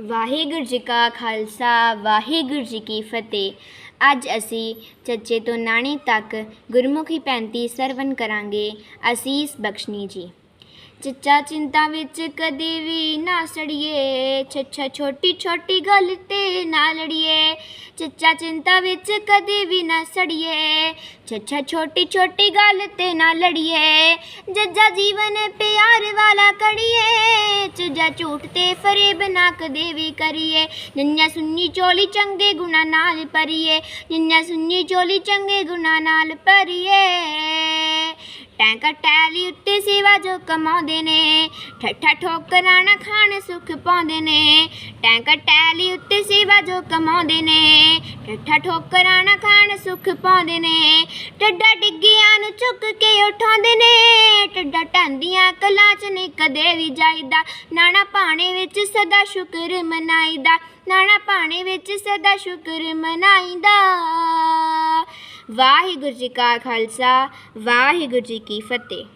ਵਾਹਿਗੁਰੂ ਜੀ ਕਾ ਖਾਲਸਾ, ਵਾਹਿਗੁਰੂ ਜੀ ਕੀ ਫਤਿਹ। ਅੱਜ ਅਸੀਂ ਚੱਚੇ ਤੋਂ ਨਾਣੇ ਤੱਕ ਗੁਰਮੁਖੀ ਪੈਂਤੀ ਸਰਵਨ ਕਰਾਂਗੇ ਅਸੀਸ ਬਖਸ਼ਨੀ ਜੀ। ਚੱਚਾ ਚਿੰਤਾ ਵਿੱਚ ਕਦੇ ਵੀ ਨਾ ਸੜੀਏ, ਛੱਛਾ ਛੋਟੀ ਛੋਟੀ ਗੱਲ ਤੇ ਨਾ ਲੜੀਏ। ਚੱਚਾ ਚਿੰਤਾ ਵਿੱਚ ਕਦੇ ਵੀ ਨਾ ਸੜੀਏ। ਛੱਛਾ ਛੋਟੀ ਛੋਟੀ ਗੱਲ ਤੇ ਨਾ ਲੜੀਏ। ਜੱਜਾ ਜੀਵਨ ਪਿਆਰ ਵਾਲਾ ਕੜੀਏ। ਚੱਜਾ ਝੂਠ ਤੇ ਫਰੇਬ ਨਾ ਕਦੇ ਵੀ ਕਰੀਏ। ਨੰਨਿਆ ਸੁੰਨੀ ਚੋਲੀ ਚੰਗੇ ਗੁਣਾ ਨਾਲ ਭਰੀਏ। ਜਿੰਨਾ ਸੁੰਨੀ ਚੋਲੀ ਚੰਗੇ ਗੁਣਾ ਨਾਲ ਭਰੀਏ। ਟੈਂਕਾ ਟੈਲੀ ਉੱਤੇ ਸੇਵਾ ਜੋ ਕਮਾਉਂਦੇ ਨੇ। ਠੱਠਾ ਠੋਕਰਾਂ ਨਾ ਖਾਣ ਸੁੱਖ ਪਾਉਂਦੇ ਨੇ। ਟੈਂਕਾ ਟੈਲੀ ਉੱਤੇ ਜੋ ਕਮਾਉਂਦੇ ਨੇ, ਠੱਠਾ ਠੋਕਰਾਂ ਨਾ ਖਾਣ ਸੁੱਖ ਪਾਉਂਦੇ ਨੇ, ਟੱਡਾ ਡਿੱਗਿਆਂ ਨੂੰ ਚੁੱਕ ਕੇ ਉਠਾਉਂਦੇ ਨੇ, ਟੱਡਾ ਟਾਂਦੀਆਂ ਕਲਾਂ ਚ ਨਹੀਂ ਕਦੇ ਵੀ ਜਾਈਦਾ, ਨਾਣਾ ਪਾਣੇ ਵਿੱਚ ਸਦਾ ਸ਼ੁਕਰ ਮਨਾਈਦਾ, ਨਾਣਾ ਪਾਣੇ ਵਿੱਚ ਸਦਾ ਸ਼ੁਕਰ ਮਨਾਈਦਾ। ਵਾਹਿਗੁਰੂ ਜੀ ਕਾ ਖਾਲਸਾ, ਵਾਹਿਗੁਰੂ ਜੀ ਕੀ ਫਤਿਹ।